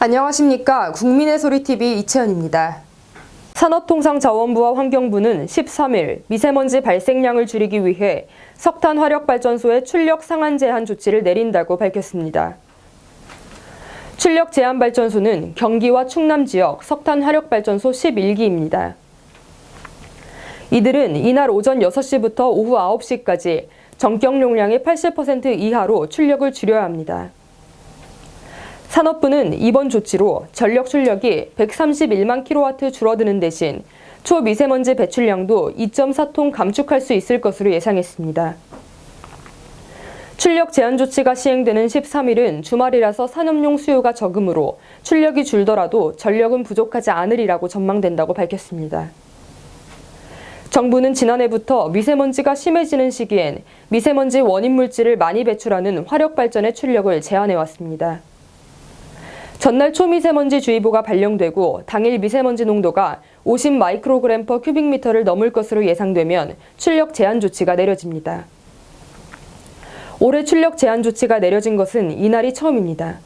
안녕하십니까. 국민의 소리TV 이채연입니다. 산업통상자원부와 환경부는 13일 미세먼지 발생량을 줄이기 위해 석탄 화력 발전소의 출력 상한 제한 조치를 내린다고 밝혔습니다. 출력 제한 발전소는 경기와 충남 지역 석탄 화력 발전소 11기입니다. 이들은 이날 오전 6시부터 오후 9시까지 전격 용량의 80% 이하로 출력을 줄여야 합니다. 산업부는 이번 조치로 전력 출력이 131만 킬로와트 줄어드는 대신 초미세먼지 배출량도 2.4톤 감축할 수 있을 것으로 예상했습니다. 출력 제한 조치가 시행되는 13일은 주말이라서 산업용 수요가 적으므로 출력이 줄더라도 전력은 부족하지 않으리라고 전망된다고 밝혔습니다. 정부는 지난해부터 미세먼지가 심해지는 시기엔 미세먼지 원인 물질을 많이 배출하는 화력 발전의 출력을 제한해 왔습니다. 전날 초미세먼지 주의보가 발령되고 당일 미세먼지 농도가 50 마이크로그램 퍼 큐빅미터를 넘을 것으로 예상되면 출력 제한 조치가 내려집니다. 올해 출력 제한 조치가 내려진 것은 이날이 처음입니다.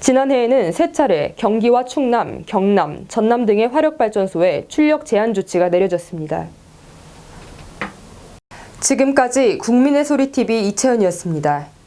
지난해에는 세 차례 경기와 충남, 경남, 전남 등의 화력발전소에 출력 제한 조치가 내려졌습니다. 지금까지 국민의 소리 TV 이채연이었습니다.